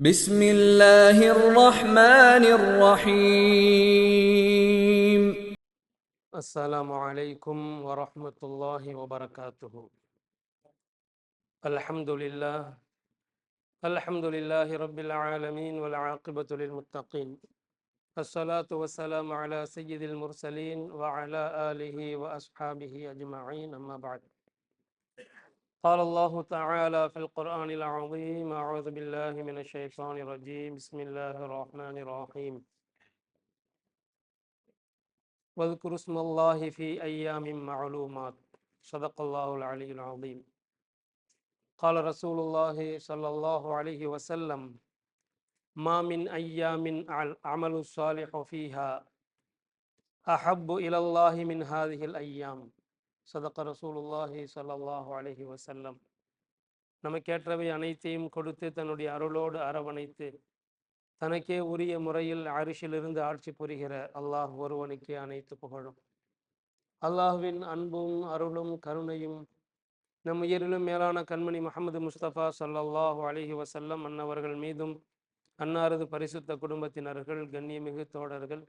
بسم الله الرحمن الرحيم. السلام عليكم ورحمة الله وبركاته. الحمد لله الحمد لله رب العالمين والعاقبة للمتقين. الصلاة والسلام على سيد المرسلين وعلى آله وأصحابه أجمعين. أما بعد قال الله تعالى في القرآن العظيم أعوذ بالله من الشيطان الرجيم. بسم الله الرحمن الرحيم. واذكروا اسم الله في أيام معلومات. صدق الله العلي العظيم. قال رسول الله صلى الله عليه وسلم ما من أيام عمل الصالح فيها أحب إلى الله من هذه الأيام. சதக்க ரசூலுல்லாஹி சல்லாஹூ அலஹி வசல்லம் நமக்கேற்றவை அனைத்தையும் கொடுத்து தன்னுடைய அருளோடு அரவணைத்து தனக்கே உரிய முறையில் அரிசிலிருந்து ஆட்சி புரிகிற அல்லாஹ் ஒருவனுக்கே அனைத்து புகழும். அல்லாஹுவின் அன்பும் அருளும் கருணையும் நம் உயிரிலும் மேலான கண்மணி முகமது முஸ்தபா சல்லாஹூ அலஹி வசல்லம் அன்னவர்கள் மீதும் அன்னாரது பரிசுத்த குடும்பத்தினர்கள் கண்ணியமிகு தோழர்கள்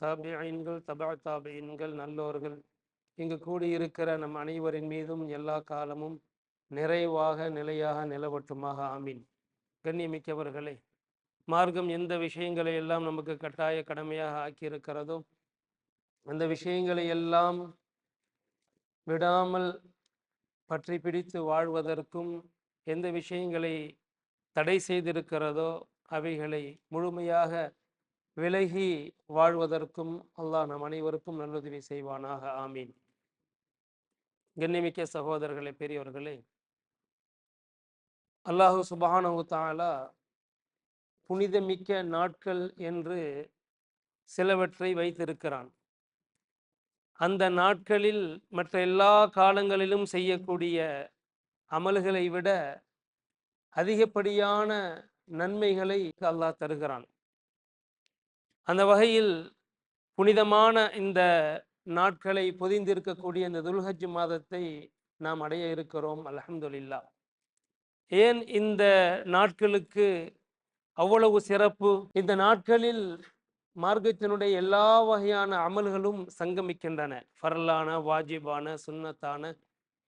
தாபியன்கள் தபா தாபியன்கள் நல்லோர்கள் இங்கு கூடியிருக்கிற நம் அனைவரின் மீதும் எல்லா காலமும் நிறைவாக நிலையாக நிலவட்டுமாக. ஆமீன். கண்ணியமிக்கவர்களே மார்க்கம் எந்த விஷயங்களை எல்லாம் நமக்கு கட்டாய கடமையாக ஆக்கியிருக்கிறதோ அந்த விஷயங்களை எல்லாம் விடாமல் பற்றி பிடித்து வாழ்வதற்கும் எந்த விஷயங்களை தடை செய்திருக்கிறதோ அவைகளை முழுமையாக விலகி வாழ்வதற்கும் அல்லாஹ் நம் அனைவருக்கும் நல்லுதவி செய்வானாக. ஆமீன். கண்ணிமிக்க சகோதரர்களே பெரியவர்களே அல்லாஹு சுபானு தாலா புனிதமிக்க நாட்கள் என்று சிலவற்றை வைத்திருக்கிறான். அந்த நாட்களில் மற்ற எல்லா காலங்களிலும் செய்யக்கூடிய அமல்களை விட அதிகப்படியான நன்மைகளை அல்லாஹ் தருகிறான். அந்த வகையில் புனிதமான இந்த நாட்களை பொதிந்திருக்கக்கூடிய இந்த துல்ஹஜ் மாதத்தை நாம் அடைய இருக்கிறோம் அலமதுல்லா ஏன் இந்த நாட்களுக்கு அவ்வளவு சிறப்பு? இந்த நாட்களில் மார்க்கத்தினுடைய எல்லா வகையான அமல்களும் சங்கமிக்கின்றன. ஃபரலான வாஜிபான சுன்னத்தான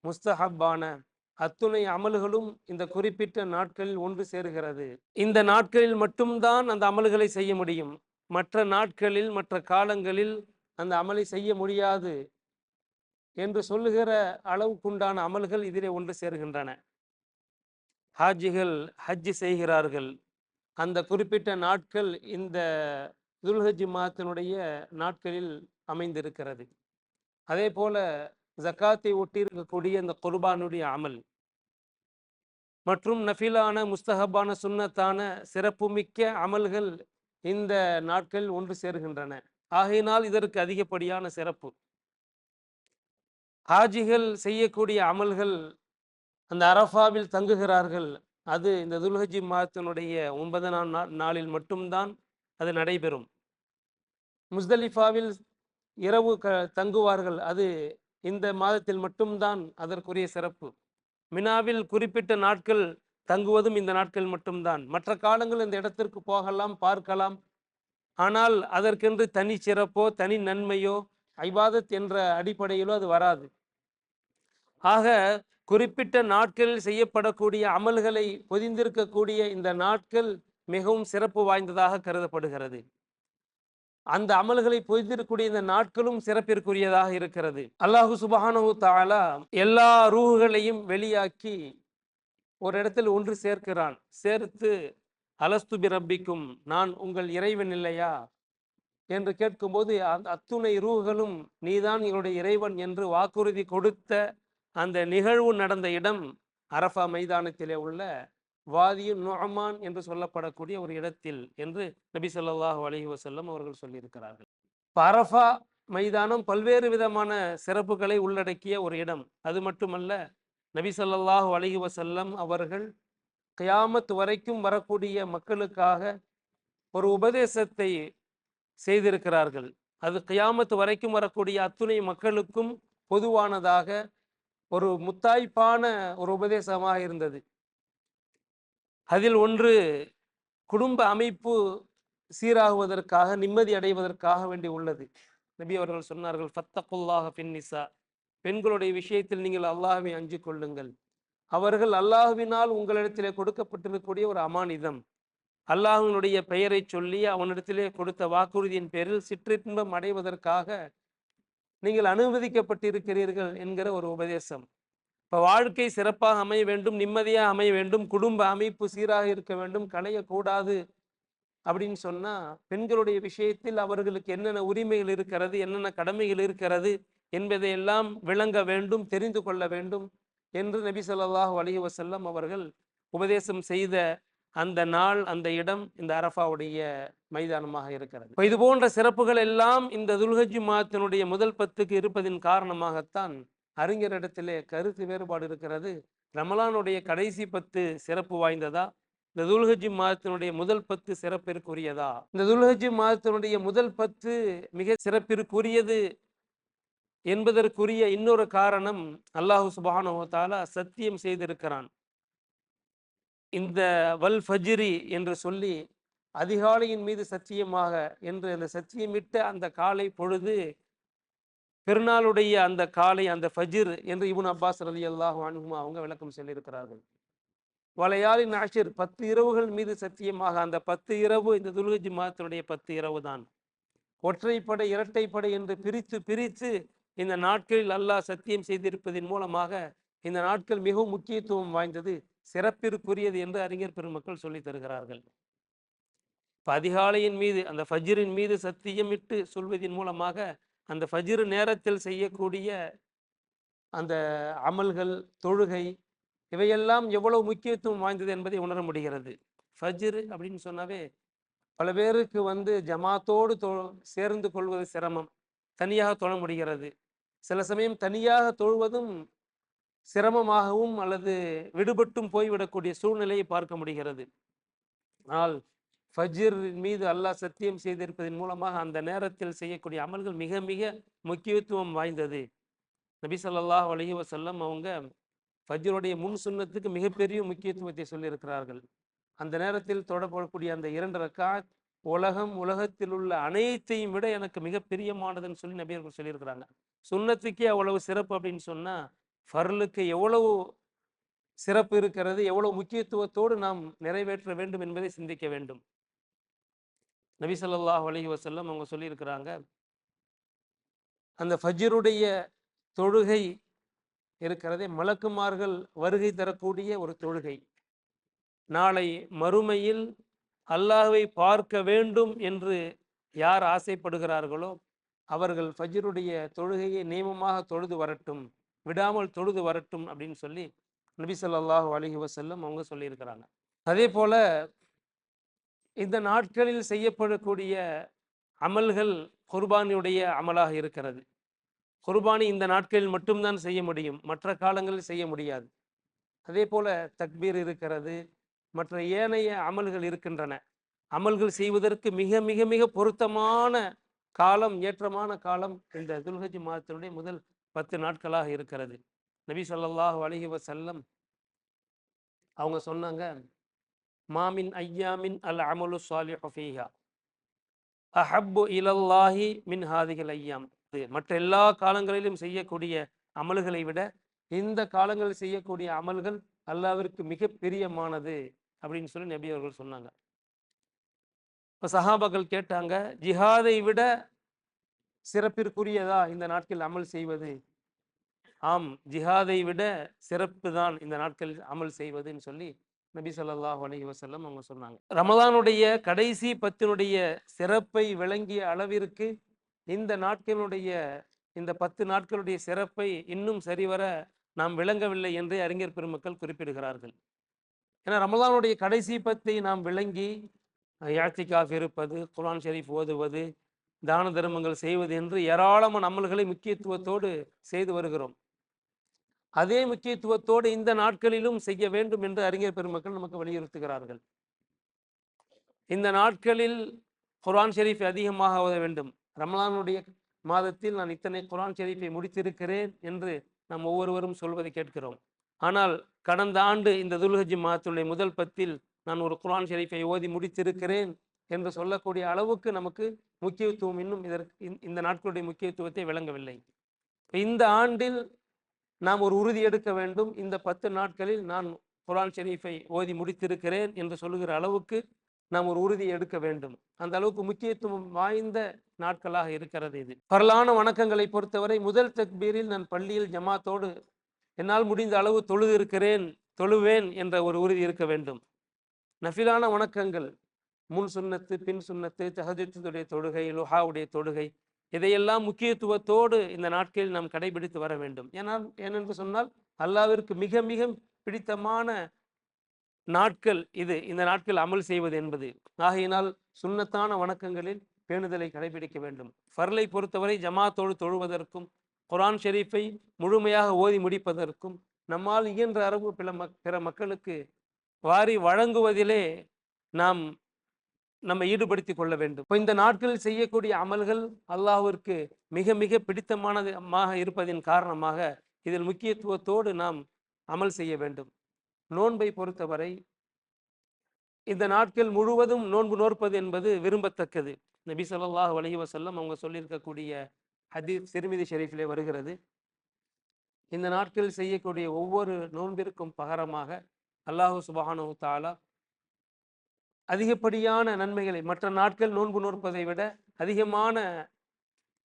முஸ்தஹப்பான அத்துணை அமல்களும் இந்த குறிப்பிட்ட நாட்களில் ஒன்று சேருகிறது. இந்த நாட்களில் மட்டும்தான் அந்த அமல்களை செய்ய முடியும். மற்ற நாட்களில் மற்ற காலங்களில் அந்த அமலை செய்ய முடியாது என்று சொல்லுகிற அளவுக்குண்டான அமல்கள் இதிலே ஒன்று சேர்கின்றன. ஹாஜிகள் ஹஜ்ஜி செய்கிறார்கள். அந்த குறிப்பிட்ட நாட்கள் இந்த துல்ஹஜ் மாதத்தினுடைய நாட்களில் அமைந்திருக்கிறது. அதே போல ஜக்காத்தை ஒட்டி இருக்கக்கூடிய இந்த குர்பானுடைய அமல் மற்றும் நஃபிலான முஸ்தகபான சுன்னத்தான சிறப்புமிக்க அமல்கள் இந்த நாட்களில் ஒன்று சேருகின்றன. ஆகையினால் இதற்கு அதிகப்படியான சிறப்பு. ஹாஜிகள் செய்யக்கூடிய அமல்கள் அந்த அரஃபாவில் தங்குகிறார்கள் அது இந்த துல்ஹஜி மாதத்தினுடைய ஒன்பதாம் நாளில் மட்டும்தான் அது நடைபெறும். முஸ்தலிஃபாவில் இரவு க தங்குவார்கள் அது இந்த மாதத்தில் மட்டும்தான் அதற்குரிய சிறப்பு. மினாவில் குறிப்பிட்ட நாட்கள் தங்குவதும் இந்த நாட்கள் மட்டும்தான். மற்ற காலங்கள் இந்த இடத்திற்கு போகலாம் பார்க்கலாம் ஆனால் அதற்கென்று தனி சிறப்போ தனி நன்மையோ ஐபாதத் என்ற அடிப்படையிலோ அது வராது. ஆக குறிப்பிட்ட நாட்களில் செய்யப்படக்கூடிய அமல்களை பொதிந்திருக்கக்கூடிய இந்த நாட்கள் மிகவும் சிறப்பு வாய்ந்ததாக கருதப்படுகிறது. அந்த அமல்களை பொதிந்திருக்கக்கூடிய இந்த நாட்களும் சிறப்பிற்குரியதாக இருக்கிறது. அல்லாஹு சுபஹானு தாலா எல்லா ரூகுகளையும் வெளியாக்கி ஒரு இடத்தில் ஒன்று சேர்க்கிறான். சேர்த்து அலஸ்து பிரபிக்கும் நான் உங்கள் இறைவன் இல்லையா? என்று கேட்கும்போது அந்த அத்துணை ரூகளும் நீதான் எங்களுடைய இறைவன் என்று வாக்குறுதி கொடுத்த அந்த நிகழ்வு நடந்த இடம் அரஃபா மைதானத்திலே உள்ள வாதியும் நுஹமான் என்று சொல்லப்படக்கூடிய ஒரு இடத்தில் என்று நபி சொல்லாஹு அலஹி வசல்லம் அவர்கள் சொல்லியிருக்கிறார்கள். இப்போ அரஃபா மைதானம் பல்வேறு விதமான சிறப்புகளை உள்ளடக்கிய ஒரு இடம். அது மட்டுமல்ல நபி சொல்லாஹு அலஹி வசல்லம் அவர்கள் கியாமத் வரைக்கும் வரக்கூடிய மக்களுக்காக ஒரு உபதேசத்தை செய்திருக்கிறார்கள். அது கயாமத்து வரைக்கும் வரக்கூடிய அத்துணை மக்களுக்கும் பொதுவானதாக ஒரு முத்தாய்ப்பான ஒரு உபதேசமாக இருந்தது. அதில் ஒன்று குடும்ப அமைப்பு சீராகுவதற்காக நிம்மதி அடைவதற்காக வேண்டி உள்ளது. நபி அவர்கள் சொன்னார்கள் ஃபத்தகுல்லாஹ பின்னிசா பெண்களுடைய விஷயத்தில் நீங்கள் அல்லாஹ்வை அஞ்சு கொள்ளுங்கள். அவர்கள் அல்லாஹுவினால் உங்களிடத்திலே கொடுக்கப்பட்டிருக்கக்கூடிய ஒரு அமானிதம். அல்லாஹுனுடைய பெயரை சொல்லி அவனிடத்திலே கொடுத்த வாக்குறுதியின் பேரில் சிற்றின்பம் அடைவதற்காக நீங்கள் அனுமதிக்கப்பட்டிருக்கிறீர்கள் என்கிற ஒரு உபதேசம். இப்போ வாழ்க்கை சிறப்பாக அமைய வேண்டும் நிம்மதியாக அமைய வேண்டும் குடும்ப அமைப்பு சீராக இருக்க வேண்டும் களையக்கூடாது அப்படின்னு சொன்னா பெண்களுடைய விஷயத்தில் அவர்களுக்கு என்னென்ன உரிமைகள் இருக்கிறது என்னென்ன கடமைகள் இருக்கிறது என்பதையெல்லாம் விளங்க வேண்டும் தெரிந்து கொள்ள வேண்டும். என்று நபி சொல்லாஹு அலைஹி வசல்லம் அவர்கள் உபதேசம் செய்த அந்த நாள் அந்த இடம் இந்த அரஃபாவுடைய மைதானமாக இருக்கிறது. இப்போ இது போன்ற சிறப்புகள் எல்லாம் இந்த துல்ஹஜி மாதத்தினுடைய முதல் பத்துக்கு இருப்பதின் காரணமாகத்தான் அறிஞரிடத்திலே கருத்து வேறுபாடு இருக்கிறது. ரமலானுடைய கடைசி பத்து சிறப்பு வாய்ந்ததா? இந்த துல்ஹஜி மாதத்தினுடைய முதல் பத்து சிறப்பிற்குரியதா? இந்த துல்ஹஜி மாதத்தினுடைய முதல் பத்து மிக சிறப்பிற்குரியது என்பதற்குரிய இன்னொரு காரணம் அல்லாஹு சுபானுவத்தாலா சத்தியம் செய்திருக்கிறான். இந்த வல் ஃபஜ்ரி என்று சொல்லி அதிகாலையின் மீது சத்தியமாக என்று அந்த சத்தியமிட்ட அந்த காலை பொழுது பெருநாளுடைய அந்த காலை அந்த ஃபஜிர் என்று இபுன் அப்பாஸ் ரலி அல்லாஹு அன்ஹுமா அவங்க விளக்கம் சொல்லியிருக்கிறார்கள். வளையாளின் ஆஷிர் பத்து இரவுகள் மீது சத்தியமாக அந்த பத்து இரவு இந்த துல்கஜி மாதத்தினுடைய பத்து இரவு தான் ஒற்றைப்படை இரட்டைப்படை என்று பிரித்து பிரித்து இந்த நாட்களில் அல்லாஹ் சத்தியம் செய்திருப்பதன் மூலமாக இந்த நாட்கள் மிகவும் முக்கியத்துவம் வாய்ந்தது சிறப்பிற்குரியது என்று அறிஞர் பெருமக்கள் சொல்லித் தருகிறார்கள். இப்போ அதிகாலையின் மீது அந்த ஃபஜிரின் மீது சத்தியமிட்டு சொல்வதன் மூலமாக அந்த ஃபஜிரு நேரத்தில் செய்யக்கூடிய அந்த அமல்கள் தொழுகை இவையெல்லாம் எவ்வளவு முக்கியத்துவம் வாய்ந்தது என்பதை உணர முடிகிறது. ஃபஜ்ர் அப்படின்னு சொன்னாவே பல பேருக்கு வந்து ஜமாத்தோடு தொ சேர்ந்து கொள்வது சிரமம். தனியாக தொழ முடிகிறது. சில சமயம் தனியாக தொழுவதும் சிரமமாகவும் அல்லது விடுபட்டும் போய்விடக்கூடிய சூழ்நிலையை பார்க்க முடிகிறது. ஆனால் ஃபஜ்ர் மீது அல்லாஹ் சத்தியம் செய்திருப்பதன் மூலமாக அந்த நேரத்தில் செய்யக்கூடிய அமல்கள் மிக மிக முக்கியத்துவம் வாய்ந்தது. நபி சொல்லாஹ் அலஹி வசல்லம் அவங்க ஃபஜ்ருடைய முன் சுன்னத்துக்கு மிகப்பெரிய முக்கியத்துவத்தை சொல்லியிருக்கிறார்கள். அந்த நேரத்தில் தொடப்படக்கூடிய அந்த இரண்டு ரக்காத் உலகம் உலகத்தில் உள்ள அனைத்தையும் விட எனக்கு மிக பிரியமானதுன்னு சொல்லி நபியர்கள் சொல்லியிருக்கிறாங்க. சுன்னத்துக்கே அவ்வளவு சிறப்பு அப்படின்னு சொன்னா ஃபர்லுக்கு எவ்வளவு சிறப்பு இருக்கிறது எவ்வளவு முக்கியத்துவத்தோடு நாம் நிறைவேற்ற வேண்டும் என்பதை சிந்திக்க வேண்டும். நபி ஸல்லல்லாஹு அலைஹி வஸல்லம் அவங்க சொல்லியிருக்கிறாங்க அந்த ஃபஜ்ருடைய தொழுகை இருக்கிறதே மலக்குமார்கள் வருகை தரக்கூடிய ஒரு தொழுகை. நாளை மறுமையில் அல்லாஹை பார்க்க வேண்டும் என்று யார் ஆசைப்படுகிறார்களோ அவர்கள் ஃபஜ்ருடைய தொழுகையை நியமமாக தொழுது வரட்டும் விடாமல் தொழுது வரட்டும் அப்படின்னு சொல்லி நபி சொல்லாஹு அலைஹி வசல்லம் அவங்க சொல்லியிருக்கிறாங்க. அதே போல இந்த நாட்களில் செய்யப்படக்கூடிய அமல்கள் குர்பானியுடைய அமலாக இருக்கிறது. குர்பானி இந்த நாட்களில் மட்டும்தான் செய்ய முடியும் மற்ற காலங்களில் செய்ய முடியாது. அதே போல தக்பீர் இருக்கிறது மற்ற ஏனைய அமல்கள் இருக்கின்றன. அமல்கள் செய்வதற்கு மிக மிக மிக பொருத்தமான காலம் ஏற்றமான காலம் இந்த துல்ஹஜ் மாதத்தினுடைய முதல் பத்து நாட்களாக இருக்கிறது. நபி ஸல்லல்லாஹு அலிஹி வசல்லம் அவங்க சொன்னாங்க மாமின் ஐயாமின் அல் அமலு சாலிஹு ஃபீஹா. அஹப்பு இலல்லாஹி மின் ஹாதிகள் ஐயாம். மற்ற எல்லா காலங்களிலும் செய்யக்கூடிய அமல்களை விட இந்த காலங்களில் செய்யக்கூடிய அமல்கள் அல்லாவிற்கு மிக பிரியமானது அப்படின்னு சொல்லி நபி அவர்கள் சொன்னாங்க. இப்போ சஹாபாக்கள் கேட்டாங்க ஜிஹாதை விட சிறப்பிற்குரியதா இந்த நாட்களில் அமல் செய்வது? ஆம் ஜிஹாதை விட சிறப்பு தான் இந்த நாட்களில் அமல் செய்வதுன்னு சொல்லி நபி சொல்லாஹ் அலி வசல்லம் அவங்க சொன்னாங்க. ரமலானுடைய கடைசி பத்தினுடைய சிறப்பை விளங்கிய அளவிற்கு இந்த நாட்களுடைய இந்த பத்து நாட்களுடைய சிறப்பை இன்னும் சரிவர நாம் விளங்கவில்லை என்றே அறிஞர் பெருமக்கள் குறிப்பிடுகிறார்கள். ஏன்னா ரமலானுடைய கடைசி பத்தை நாம் விளங்கி யாத்திகாஃப் இருப்பது குரான் ஷெரீஃப் ஓதுவது தான தர்மங்கள் செய்வது என்று ஏராளமான அமல்களை முக்கியத்துவத்தோடு செய்து வருகிறோம். அதே முக்கியத்துவத்தோடு இந்த நாட்களிலும் செய்ய வேண்டும் என்று அறிஞர் பெருமக்கள் நமக்கு வலியுறுத்துகிறார்கள். இந்த நாட்களில் குரான் ஷெரீஃப் அதிகமாக ஓத வேண்டும். ரமலானுடைய மாதத்தில் நான் இத்தனை குரான் ஷெரீஃபை முடித்திருக்கிறேன் என்று நாம் ஒவ்வொருவரும் சொல்வதை கேட்கிறோம். ஆனால் கடந்த ஆண்டு இந்த துல்ஹஜி மாதத்துடைய முதல் பத்தில் நான் ஒரு குரான் ஷெரீஃபை ஓதி முடித்திருக்கிறேன் என்று சொல்லக்கூடிய அளவுக்கு நமக்கு முக்கியத்துவம் இன்னும் இதற்கு இந்த- நாட்களுடைய முக்கியத்துவத்தை விளங்கவில்லை. இந்த ஆண்டில் நாம் ஒரு உறுதி எடுக்க வேண்டும். இந்த பத்து நாட்களில் நான் குரான் ஷெரீஃபை ஓதி முடித்திருக்கிறேன் என்று சொல்லுகிற அளவுக்கு நாம் ஒரு உறுதி எடுக்க வேண்டும். அந்த அளவுக்கு முக்கியத்துவம் வாய்ந்த நாட்களாக இருக்கிறது இது. பரலான வணக்கங்களை பொறுத்தவரை முதல் தக்பீரில் நான் பள்ளியில் ஜமாத்தோடு என்னால் முடிந்த அளவு தொழுது இருக்கிறேன் தொழுவேன் என்ற ஒரு உறுதி இருக்க வேண்டும். நஃபிலான வணக்கங்கள். முன் சுன்னத்து பின் சுன்னத்து தஹஜத்துடைய தொழுகை லுஹாவுடைய தொழுகை இதையெல்லாம் முக்கியத்துவத்தோடு இந்த நாட்களில் நாம் கடைபிடித்து வர வேண்டும். ஏனால் ஏனென்று சொன்னால் அல்லாவிற்கு மிக மிக பிடித்தமான நாட்கள் இது. இந்த நாட்கள் அமல் செய்வது என்பது. ஆகையினால் சுண்ணத்தான வணக்கங்களில் பேணுதலை கடைபிடிக்க வேண்டும். ஃபர்லை பொறுத்தவரை ஜமாத்தோடு தொழுவதற்கும் குரான் ஷெரீஃபை முழுமையாக ஓதி முடிப்பதற்கும் நம்மால் இயன்ற அளவு பிற மக் பிற மக்களுக்கு வாரி வழங்குவதிலே நாம் நம்ம ஈடுபடுத்தி கொள்ள வேண்டும். இப்போ இந்த நாட்களில் செய்யக்கூடிய அமல்கள் அல்லாஹிற்கு மிக மிக பிடித்தமானதுமாக இருப்பதின் காரணமாக இதில் முக்கியத்துவத்தோடு நாம் அமல் செய்ய வேண்டும். நோன்பை பொறுத்தவரை இந்த நாட்கள் முழுவதும் நோன்பு நோற்பது என்பது விரும்பத்தக்கது. நபி சொல்லாஹ் அலைஹி செல்லம் அவங்க சொல்லியிருக்கக்கூடிய ஹதீஸ் சிறுமிதி ஷெரீஃபிலே வருகிறது. இந்த நாட்களில் செய்யக்கூடிய ஒவ்வொரு நோன்பிற்கும் பகரமாக அல்லாஹு சுபானு தாலா அதிகப்படியான நன்மைகளை மற்ற நாட்கள் நோன்பு நோற்பதை விட அதிகமான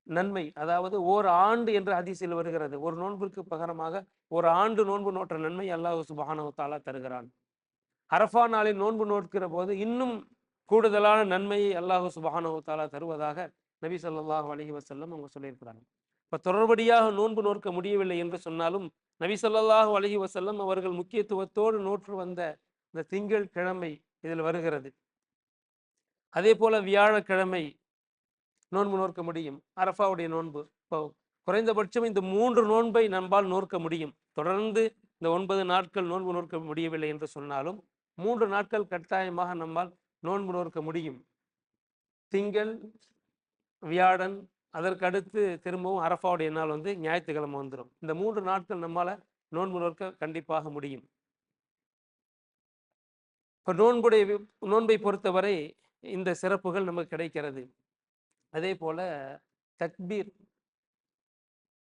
நன்மை அதாவது ஓர் ஆண்டு என்ற அதிசயில் வருகிறது. ஒரு நோன்பிற்கு பகரமாக ஒரு ஆண்டு நோன்பு நோற்ற நன்மை அல்லாஹு சுபானு தாலா தருகிறான். அரஃபா நாளில் நோன்பு நோக்கிற போது இன்னும் கூடுதலான நன்மையை அல்லாஹ் சுபஹானஹு தாலா தருவதாக நபி ஸல்லல்லாஹு அலைஹி வசல்லம் அவங்க சொல்லியிருக்கிறாங்க. இப்போ தொடர்படியாக நோன்பு நோக்க முடியவில்லை என்று சொன்னாலும் நபி ஸல்லல்லாஹு அலைஹி அவர்கள் முக்கியத்துவத்தோடு நோற்று வந்த இந்த திங்கள் கிழமை இதில் வருகிறது. அதே போல வியாழக்கிழமை நோன்பு நோக்க முடியும். அரஃபாவுடைய நோன்பு இப்போ குறைந்தபட்சம் இந்த மூன்று நோன்பை நம்பால் நோக்க முடியும். தொடர்ந்து இந்த ஒன்பது நாட்கள் நோன்பு நோக்க முடியவில்லை என்று சொன்னாலும் மூன்று நாட்கள் கட்டாயமாக நம்மால் நோன்பு நோக்க முடியும். திங்கள் வியாழன் அதற்கு அடுத்து திரும்பவும் அரஃபாவுடைய நாள் வந்து ஞாயிற்றுக்கிழமை வந்துடும் இந்த மூன்று நாட்கள் நம்மால் நோன்பு நோக்க கண்டிப்பாக முடியும். இப்போ நோன்புடைய நோன்பை பொறுத்தவரை இந்த சிறப்புகள் நமக்கு கிடைக்கிறது. அதே போல தக்பீர்.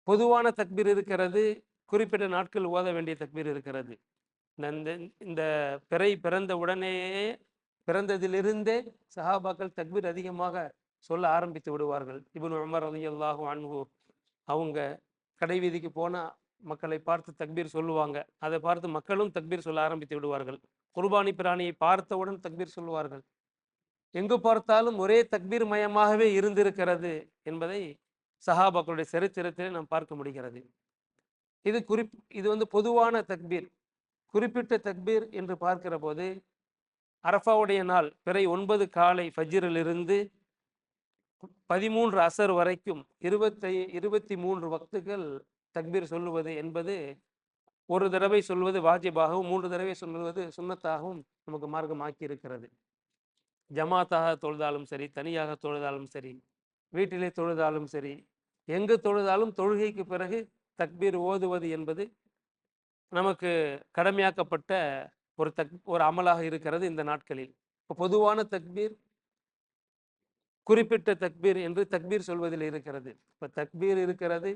பொதுவான தக்பீர் இருக்கிறது குறிப்பிட்ட நாட்கள் ஓத வேண்டிய தக்பீர் இருக்கிறது. இந்த இந்த பிறை பிறந்த உடனேயே பிறந்ததிலிருந்தே சஹாபாக்கள் தக்பீர் அதிகமாக சொல்ல ஆரம்பித்து விடுவார்கள். இபுன் உமர் ரலியல்லாஹு அன்பு அவங்க கடை வீதிக்கு போனால் மக்களை பார்த்து தக்பீர் சொல்லுவாங்க. அதை பார்த்து மக்களும் தக்பீர் சொல்ல ஆரம்பித்து விடுவார்கள். குர்பானி பிராணியை பார்த்தவுடன் தக்பீர் சொல்லுவார்கள். எங்கு பார்த்தாலும் ஒரே தக்பீர் மயமாகவே இருந்திருக்கிறது என்பதை சஹாபாக்களுடைய சரித்திரத்திலே நாம் பார்க்க முடிகிறது. இது குறிப் இது வந்து பொதுவான தக்பீர். குறிப்பிட்ட தக்பீர் என்று பார்க்கிற போது அரஃபாவுடைய நாள் பிறை ஒன்பது காலை ஃபஜ்ரிலிருந்து பதிமூன்று அசர் வரைக்கும் இருபத்தை இருபத்தி மூன்று வக்துகள் தக்பீர் சொல்லுவது என்பது ஒரு தடவை சொல்வது வாஜிபாகவும் மூன்று தடவை சொல்வது சுண்ணத்தாகவும் நமக்கு மார்க்கமாக்கி இருக்கிறது ஜமாத்தாக தொழுதாலும் சரி தனியாக தொழுதாலும் சரி வீட்டிலே தொழுதாலும் சரி எங்கு தொழுதாலும் தொழுகைக்கு பிறகு தக்பீர் ஓதுவது என்பது நமக்கு கடமையாக்கப்பட்ட ஒரு தக் ஒரு அமலாக இருக்கிறது இந்த நாட்களில். இப்போ பொதுவான தக்பீர் குறிப்பிட்ட தக்பீர் என்று தக்பீர் சொல்வதில் இருக்கிறது. இப்போ தக்பீர் இருக்கிறது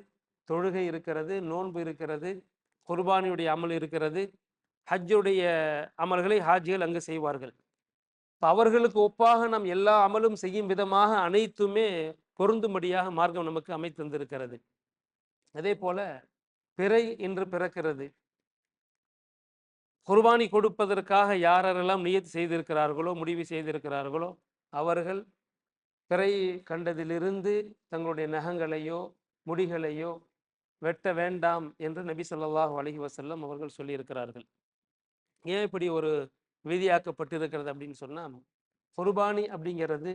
தொழுகை இருக்கிறது நோன்பு இருக்கிறது குர்பானியுடைய அமல் இருக்கிறது ஹஜ்ஜுடைய அமல்களை ஹாஜிகள் அங்கு செய்வார்கள். இப்போ அவர்களுக்கு ஒப்பாக நாம் எல்லா அமலும் செய்யும் விதமாக அனைத்துமே பொருந்தும்படியாக மார்க்கம் நமக்கு அமைத்திருந்திருக்கிறது அதே போல பிறை என்று பிறக்கிறது. குர்பானி கொடுப்பதற்காக யாரெல்லாம் நியத்து செய்திருக்கிறார்களோ முடிவு செய்திருக்கிறார்களோ அவர்கள் பிறை கண்டதிலிருந்து தங்களுடைய நகங்களையோ முடிகளையோ வெட்ட வேண்டாம் என்று நபி சொல்லாஹு அலஹி வசல்லம் அவர்கள் சொல்லியிருக்கிறார்கள். ஏன் இப்படி ஒரு விதியாக்கப்பட்டிருக்கிறது அப்படின்னு சொன்னால் குர்பானி அப்படிங்கிறது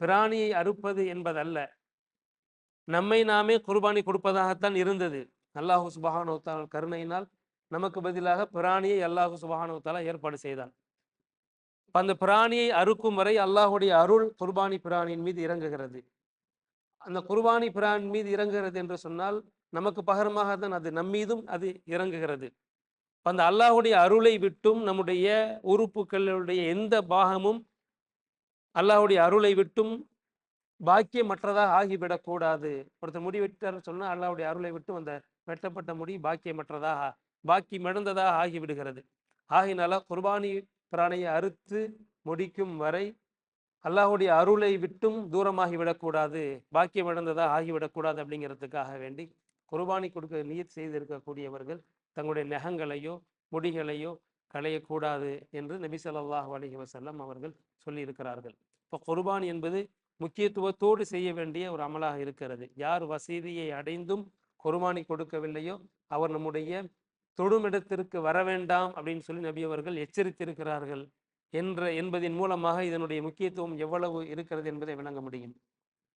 பிராணியை அறுப்பது என்பதல்ல. நம்மை நாமே குர்பானி கொடுப்பதாகத்தான் இருந்தது. அல்லாஹு சுபஹானுத்தால் கருணையினால் நமக்கு பதிலாக பிராணியை அல்லாஹு சுபஹானுத்தாலா ஏற்பாடு செய்தான். அந்த பிராணியை அறுக்கும் வரை அல்லாஹுடைய அருள் குர்பானி பிராணியின் மீது இறங்குகிறது. அந்த குர்பானி பிராணி மீது இறங்குகிறது என்று சொன்னால் நமக்கு பகரமாக தான் அது நம்மீதும் அது இறங்குகிறது. அந்த அல்லாஹுடைய அருளை விட்டும் நம்முடைய உறுப்புகளுடைய எந்த பாகமும் அல்லாஹுடைய அருளை விட்டும் பாக்கியமற்றதாக ஆகிவிடக்கூடாது ஒருத்தர் முடி வெட்டார் சொன்னால் அல்லாவுடைய அருளை விட்டு அந்த வெட்டப்பட்ட முடி பாக்கியமற்றதாக பாக்கியமிழந்ததாக ஆகிவிடுகிறது. ஆகினால குர்பானி பிராணையை அறுத்து முடிக்கும் வரை அல்லாஹுடைய அருளை விட்டும் தூரமாகி விடக்கூடாது பாக்கியம் இழந்ததாக ஆகிவிடக்கூடாது அப்படிங்கிறதுக்காக வேண்டி குர்பானி கொடுக்க நீர் செய்திருக்கக்கூடியவர்கள் தங்களுடைய நகங்களையோ முடிகளையோ களையக்கூடாது என்று நபி ஸல்லல்லாஹு அலைஹி அவர்கள் சொல்லியிருக்கிறார்கள். இப்போ குர்பான் என்பது முக்கியத்துவத்தோடு செய்ய வேண்டிய ஒரு அமலாக இருக்கிறது. யார் வசதியை அடைந்தும் குர்பானி கொடுக்கவில்லையோ அவர் நம்முடைய தொடுமிடத்திற்கு வர வேண்டாம் அப்படின்னு சொல்லி நபி அவர்கள் எச்சரித்திருக்கிறார்கள். என்ற என்பதின் மூலமாக இதனுடைய முக்கியத்துவம் எவ்வளவு இருக்கிறது என்பதை விளங்க முடியும்.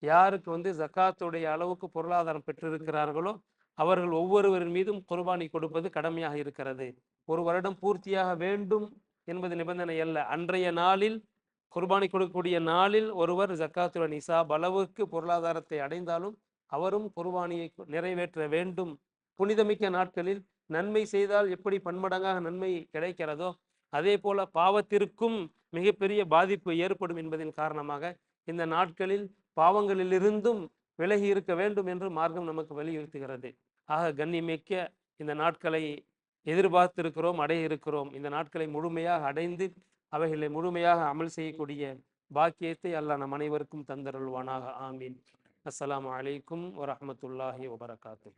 யாருக்கு வந்து ஜக்காத்துடைய அளவுக்கு பொருளாதாரம் பெற்றிருக்கிறார்களோ அவர்கள் ஒவ்வொருவரின் மீதும் குர்பானி கொடுப்பது கடமையாக இருக்கிறது. ஒரு வருடம் பூர்த்தியாக வேண்டும் என்பது நிபந்தனை அல்ல. அன்றைய நாளில் குர்பானி கொடுக்கக்கூடிய நாளில் ஒருவர் ஜக்காத்துடைய நிசாப் அளவுக்கு பொருளாதாரத்தை அடைந்தாலும் அவரும் குர்பானியை நிறைவேற்ற வேண்டும். புனிதமிக்க நாட்களில் நன்மை செய்தால் எப்படி பன்மடங்காக நன்மை கிடைக்கிறதோ அதே போல பாவத்திற்கும் மிகப்பெரிய பாதிப்பு ஏற்படும் என்பதன் காரணமாக இந்த நாட்களில் பாவங்களிலிருந்தும் விலகி இருக்க வேண்டும் என்று மார்க்கம் நமக்கு வலியுறுத்துகிறது. ஆக கண்ணிமிக்க இந்த நாட்களை எதிர்பார்த்திருக்கிறோம் அடைய இருக்கிறோம் இந்த நாட்களை முழுமையாக அடைந்து அவைகளை முழுமையாக அமல் செய்யக்கூடிய பாக்கியத்தை அல்லாஹ் நம் அனைவருக்கும் தந்தருள்வானாக. ஆமீன். அஸ்லாம் அலைக்கும் வரமத்துல்லாஹி வபரகாத்து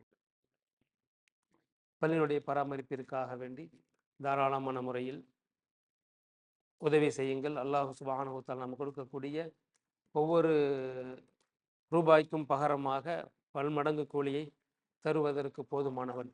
பள்ளியினுடைய பராமரிப்பிற்காக வேண்டி தாராளமான முறையில் உதவி செய்யுங்கள். அல்லாஹ் சுப்ஹானஹு நாம் கொடுக்கக்கூடிய ஒவ்வொரு ரூபாய்க்கும் பகரமாக பல்மடங்கு கூலியை தருவதற்கு போதுமானவன்.